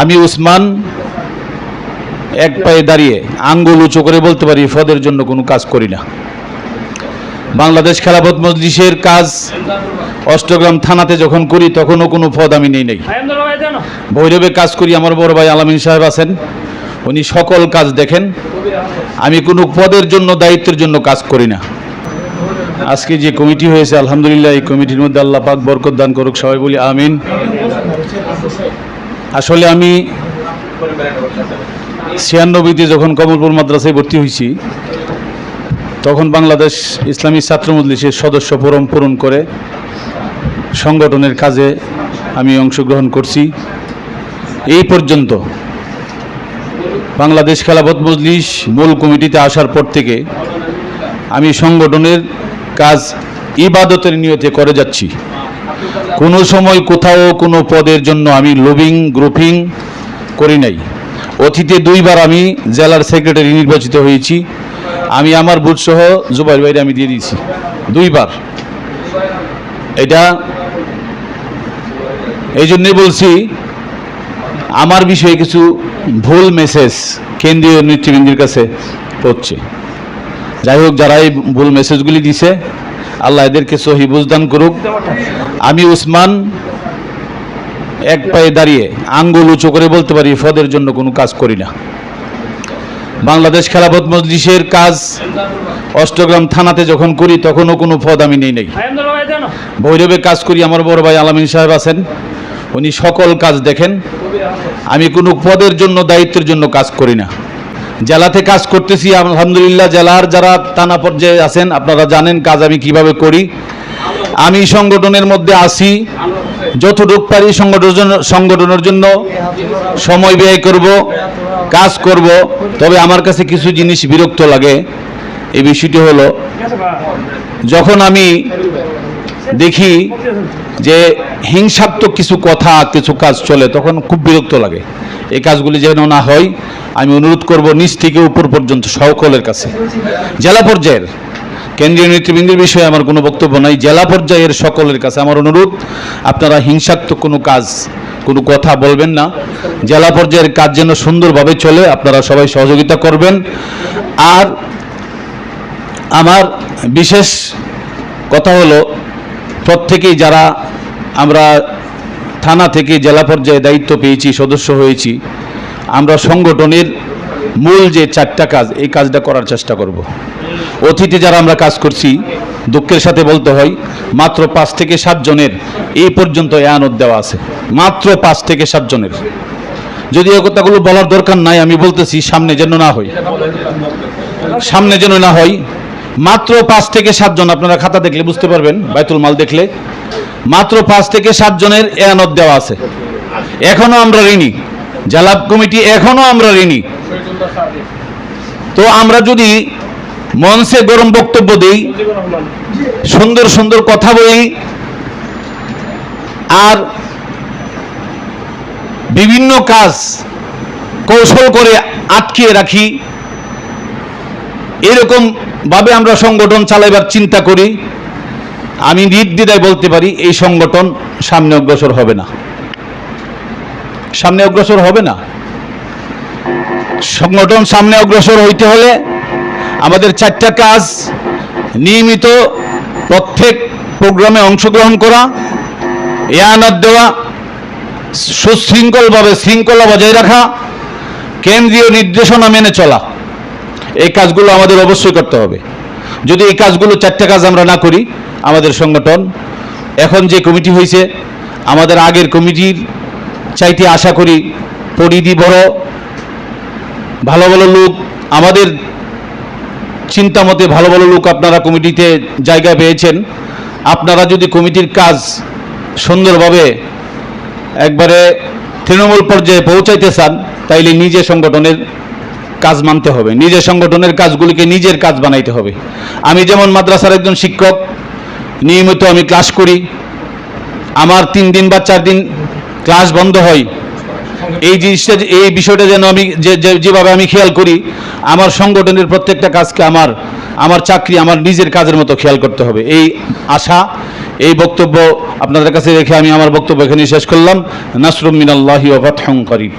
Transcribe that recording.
আমি উসমান এক পায়ে দাঁড়িয়ে আঙ্গুল উঁচু করে বলতে পারি ফদের জন্য কোনো কাজ করি না। বাংলাদেশ খেলাফত মজলিসের কাজ অষ্টগ্রাম থানাতে যখন করি তখনও কোনো পদ আমি নেই নেই। ভৈরবে কাজ করি আমার বড় ভাই আলামিন সাহেব আছেন উনি সকল কাজ দেখেন। আমি কোনো পদের জন্য দায়িত্বের জন্য কাজ করি না। আজকে যে কমিটি হয়েছে আলহামদুলিল্লাহ এই কমিটির মধ্যে আল্লাহ পাক বরকত দান করুক সবাই বলি আমিন। আসলে আমি ছিয়ানব্বইতে যখন কমলপুর মাদ্রাসায় ভর্তি হয়েছি, তখন বাংলাদেশ ইসলামী ছাত্র মজলিসের সদস্য ফোরম পূরণ করে সংগঠনের কাজে আমি অংশগ্রহণ করছি। এই পর্যন্ত বাংলাদেশ খেলাফত মজলিস মূল কমিটিতে আসার পর থেকে আমি সংগঠনের কাজ ইবাদতের নিয়তে করে যাচ্ছি। কোনো সময় কোথাও কোনো পদের জন্য আমি লবিং গ্রুপিং করি নাই। অতীতে দুইবার আমি জেলার সেক্রেটারি নির্বাচিত হয়েছি। আমি আমার বুথসহ জুবাইর বাইরে আমি দিয়ে দিয়েছি। দুইবার। এটা এই জন্যে বলছি, আমার বিষয়ে কিছু ভুল মেসেজ কেন্দ্রীয় নেতৃবৃন্দের কাছে পড়ছে। যাই হোক, যারা এই ভুল মেসেজগুলি দিছে আল্লাহ এদেরকে সহি বুঝদান করুক। আমি উসমান এক পায়ে দাঁড়িয়ে আঙ্গুল উঁচু করে বলতে পারি ফদের জন্য কোনো কাজ করি না। বাংলাদেশ খেলাফত মজলিসের কাজ অষ্টগ্রাম থানাতে যখন করি, তখনও কোনো পদ আমি নেই নেই। ভৈরবে কাজ করি, আমার বড় ভাই আলামিন সাহেব আছেন। উনি সকল কাজ দেখেন। আমি কোনো পদের জন্য, দায়িত্বের জন্য কাজ করি না। জেলাতে কাজ করতেছি, আলহামদুলিল্লাহ, জেলার যারা থানা পর্যায়ে আছেন, আপনারা জানেন কাজ আমি কীভাবে করি। আমি সংগঠনের মধ্যে আসি যতটুক পারি সংগঠন সংগঠনের জন্য সময় ব্যয় করব, কাজ করব, তবে আমার কাছে কিছু জিনিস বিরক্ত লাগে। এই বিষয়টি হলো, যখন আমি দেখি যে হিংসাত্মক কিছু কথা, কিছু কাজ চলে, তখন খুব বিরক্ত লাগে। এই কাজগুলি যেন না হয়, আমি অনুরোধ করব নিচ থেকে উপর পর্যন্ত, সকলের কাছে। জেলা পর্যায়ের কেন্দ্রীয় নেতৃবৃন্দের বিষয়ে আমার কোনো বক্তব্য নাই। জেলা পর্যায়ের সকলের কাছে আমার অনুরোধ, আপনারা হিংসাত্মক কোনো কাজ, কোনো কথা বলবেন না। জেলা পর্যায়ের কাজ যেন সুন্দরভাবে চলে, আপনারা সবাই সহযোগিতা করবেন। আর আমার বিশেষ কথা হলো প্রত্যেকেই যারা আমরা থানা থেকে জেলা পর্যায়ে দায়িত্ব পেয়েছি, সদস্য হয়েছি, আমরা সংগঠনের মূল যে চারটা কাজ, এই কাজটা করার চেষ্টা করব। অতীতে যারা আমরা কাজ করছি, দুঃখের সাথে বলতে হয়, মাত্র পাঁচ থেকে সাতজনের এই পর্যন্ত এয়ানত দেওয়া আছে। মাত্র পাঁচ থেকে সাতজনের যদি এ কথাগুলো বলার দরকার নাই, আমি বলতেছি সামনে যেন না হয়। সামনে যেন না হয় মাত্র পাঁচ থেকে সাতজন আপনারা খাতা দেখলে বুঝতে পারবেন, বাইতুল মাল দেখলে। মাত্র পাঁচ থেকে সাতজনের এয়ানত দেওয়া আছে। এখনও আমরা ঋণী। জেলা কমিটি এখনও আমরা ঋণী। তো আমরা যদি মঞ্চে গরম বক্তব্য দিই, সুন্দর সুন্দর কথা বলি, আর বিভিন্ন কাজ কৌশল করে আটকিয়ে রাখি, এরকম ভাবে আমরা সংগঠন চালাইবার চিন্তা করি, আমি নির্দ্বিধায় বলতে পারি, এই সংগঠন সামনে অগ্রসর হবে না। সামনে অগ্রসর হবে না। সংগঠন সামনে অগ্রসর হইতে হলে আমাদের চারটা কাজ, নিয়মিত প্রত্যেক প্রোগ্রামে অংশগ্রহণ করা এয়ানত দেওয়া, সুশৃঙ্খলভাবে শৃঙ্খলা বজায় রাখা, কেন্দ্রীয় নির্দেশনা মেনে চলা। এই কাজগুলো আমাদের অবশ্যই করতে হবে। যদি এই কাজগুলো চারটা কাজ আমরা না করি, আমাদের সংগঠন, এখন যে কমিটি হয়েছে আমাদের আগের কমিটির চাইতে আশা করি পরিধি বড়, ভালো ভালো লোক, আমাদের চিন্তা মতে ভালো ভালো লোক আপনারা কমিটিতে জায়গা পেয়েছেন। আপনারা যদি কমিটির কাজ সুন্দরভাবে একবারে তৃণমূল পর্যায়ে পৌঁছাইতে চান, তাইলে নিজে সংগঠনের কাজ মানতে হবে, নিজের সংগঠনের কাজগুলিকে নিজের কাজ বানাইতে হবে। আমি যেমন মাদ্রাসার একজন শিক্ষক, নিয়মিত আমি ক্লাস করি, আমার তিন দিন বা চার দিন ক্লাস বন্ধ হয়, এই জিনিসটা এই বিষয়টা যেন আমি যেভাবে আমি খেয়াল করি, আমার সংগঠনের প্রত্যেকটা কাজকে আমার আমার চাকরি, আমার নিজের কাজের মতো খেয়াল করতে হবে। এই আশা, এই বক্তব্য আপনাদের কাছে রেখে আমি আমার বক্তব্য এখানে শেষ করলাম। নাসরুম মিনাল্লাহি ওয়া ফাতহুন করিব